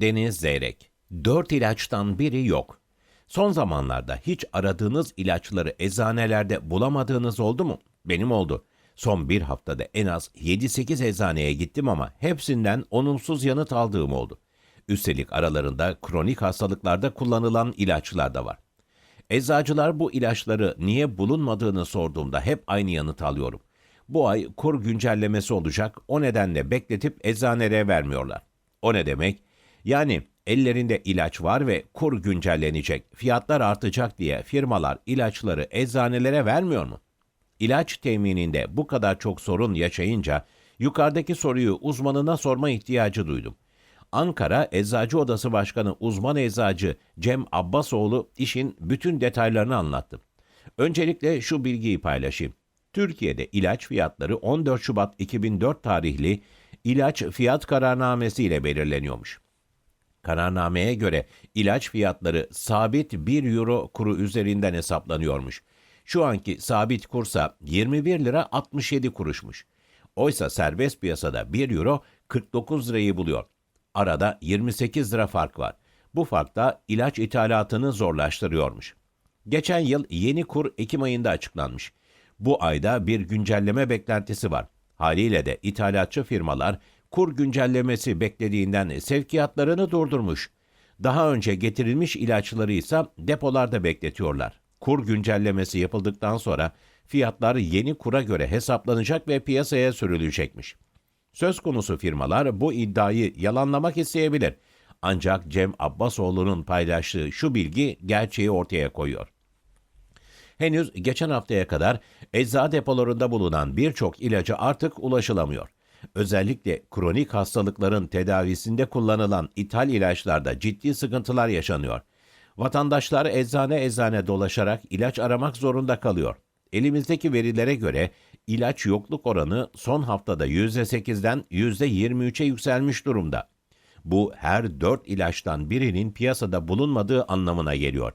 Deniz Zeyrek. Dört ilaçtan biri yok. Son zamanlarda hiç aradığınız ilaçları eczanelerde bulamadığınız oldu mu? Benim oldu. Son bir haftada en az 7-8 eczaneye gittim ama hepsinden olumsuz yanıt aldığım oldu. Üstelik aralarında kronik hastalıklarda kullanılan ilaçlar da var. Eczacılar bu ilaçları niye bulunmadığını sorduğumda hep aynı yanıt alıyorum. Bu ay kur güncellemesi olacak, o nedenle bekletip eczanelere vermiyorlar. O ne demek? Yani ellerinde ilaç var ve kur güncellenecek, fiyatlar artacak diye firmalar ilaçları eczanelere vermiyor mu? İlaç temininde bu kadar çok sorun yaşayınca yukarıdaki soruyu uzmanına sorma ihtiyacı duydum. Ankara Eczacı Odası Başkanı uzman eczacı Cem Abbasoğlu işin bütün detaylarını anlattı. Öncelikle şu bilgiyi paylaşayım. Türkiye'de ilaç fiyatları 14 Şubat 2004 tarihli ilaç fiyat kararnamesi ile belirleniyormuş. Kararnameye göre ilaç fiyatları sabit 1 euro kuru üzerinden hesaplanıyormuş. Şu anki sabit kursa 21 lira 67 kuruşmuş. Oysa serbest piyasada 1 euro 49 lirayı buluyor. Arada 28 lira fark var. Bu fark da ilaç ithalatını zorlaştırıyormuş. Geçen yıl yeni kur Ekim ayında açıklanmış. Bu ayda bir güncelleme beklentisi var. Haliyle de ithalatçı firmalar kur güncellemesi beklediğinden sevkiyatlarını durdurmuş. Daha önce getirilmiş ilaçları ise depolarda bekletiyorlar. Kur güncellemesi yapıldıktan sonra fiyatlar yeni kura göre hesaplanacak ve piyasaya sürülecekmiş. Söz konusu firmalar bu iddiayı yalanlamak isteyebilir. Ancak Cem Abbasoğlu'nun paylaştığı şu bilgi gerçeği ortaya koyuyor. Henüz geçen haftaya kadar eczacı depolarında bulunan birçok ilacı artık ulaşılamıyor. Özellikle kronik hastalıkların tedavisinde kullanılan ithal ilaçlarda ciddi sıkıntılar yaşanıyor. Vatandaşlar eczane eczane dolaşarak ilaç aramak zorunda kalıyor. Elimizdeki verilere göre ilaç yokluk oranı son haftada %8'den %23'e yükselmiş durumda. Bu her 4 ilaçtan birinin piyasada bulunmadığı anlamına geliyor.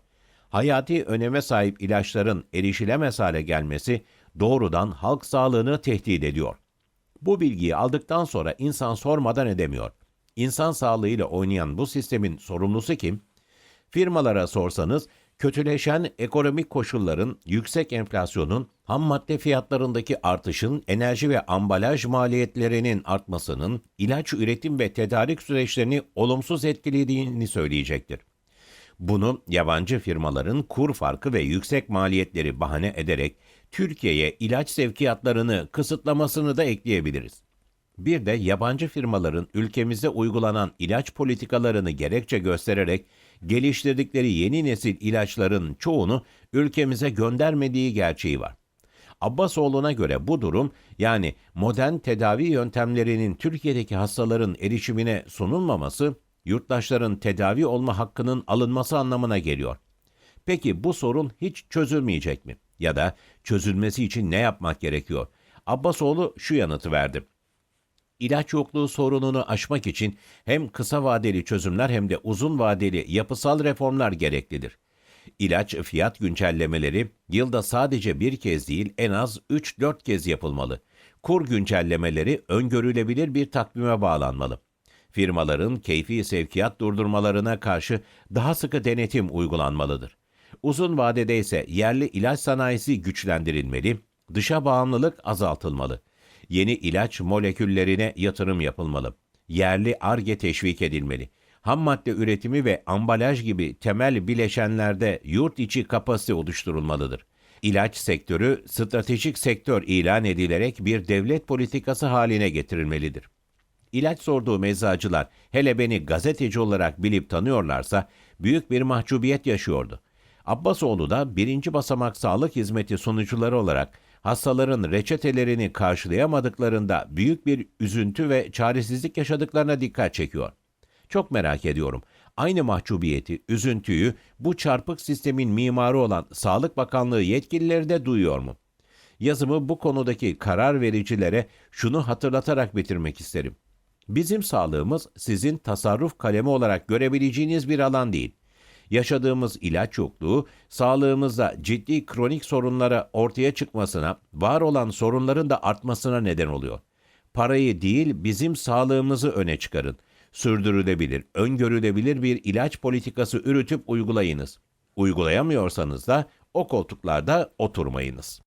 Hayati öneme sahip ilaçların erişilemez hale gelmesi doğrudan halk sağlığını tehdit ediyor. Bu bilgiyi aldıktan sonra insan sormadan edemiyor. İnsan sağlığıyla oynayan bu sistemin sorumlusu kim? Firmalara sorsanız kötüleşen ekonomik koşulların, yüksek enflasyonun, ham madde fiyatlarındaki artışın, enerji ve ambalaj maliyetlerinin artmasının ilaç üretim ve tedarik süreçlerini olumsuz etkilediğini söyleyecektir. Bunu yabancı firmaların kur farkı ve yüksek maliyetleri bahane ederek Türkiye'ye ilaç sevkiyatlarını kısıtlamasını da ekleyebiliriz. Bir de yabancı firmaların ülkemize uygulanan ilaç politikalarını gerekçe göstererek geliştirdikleri yeni nesil ilaçların çoğunu ülkemize göndermediği gerçeği var. Abbasoğlu'na göre bu durum yani modern tedavi yöntemlerinin Türkiye'deki hastaların erişimine sunulmaması, yurttaşların tedavi olma hakkının alınması anlamına geliyor. Peki bu sorun hiç çözülmeyecek mi? Ya da çözülmesi için ne yapmak gerekiyor? Abbasoğlu şu yanıtı verdi. İlaç yokluğu sorununu aşmak için hem kısa vadeli çözümler hem de uzun vadeli yapısal reformlar gereklidir. İlaç fiyat güncellemeleri yılda sadece bir kez değil en az 3-4 kez yapılmalı. Kur güncellemeleri öngörülebilir bir takvime bağlanmalı. Firmaların keyfi sevkiyat durdurmalarına karşı daha sıkı denetim uygulanmalıdır. Uzun vadede ise yerli ilaç sanayisi güçlendirilmeli, dışa bağımlılık azaltılmalı yeni ilaç moleküllerine yatırım yapılmalı. Yerli ARGE teşvik edilmeli. Ham madde üretimi ve ambalaj gibi temel bileşenlerde yurt içi kapasite oluşturulmalıdır. İlaç sektörü stratejik sektör ilan edilerek bir devlet politikası haline getirilmelidir. İlaç sorduğu eczacılar hele beni gazeteci olarak bilip tanıyorlarsa büyük bir mahcubiyet yaşıyordu. Abbasoğlu da birinci basamak sağlık hizmeti sunucuları olarak hastaların reçetelerini karşılayamadıklarında büyük bir üzüntü ve çaresizlik yaşadıklarına dikkat çekiyor. Çok merak ediyorum. Aynı mahcubiyeti, üzüntüyü bu çarpık sistemin mimarı olan Sağlık Bakanlığı yetkilileri de duyuyor mu? Yazımı bu konudaki karar vericilere şunu hatırlatarak bitirmek isterim. Bizim sağlığımız sizin tasarruf kalemi olarak görebileceğiniz bir alan değil yaşadığımız ilaç yokluğu, sağlığımızda ciddi kronik sorunlara ortaya çıkmasına, var olan sorunların da artmasına neden oluyor. Parayı değil bizim sağlığımızı öne çıkarın. sürdürülebilir, öngörülebilir bir ilaç politikası üretip uygulayınız. Uygulayamıyorsanız da o koltuklarda oturmayınız.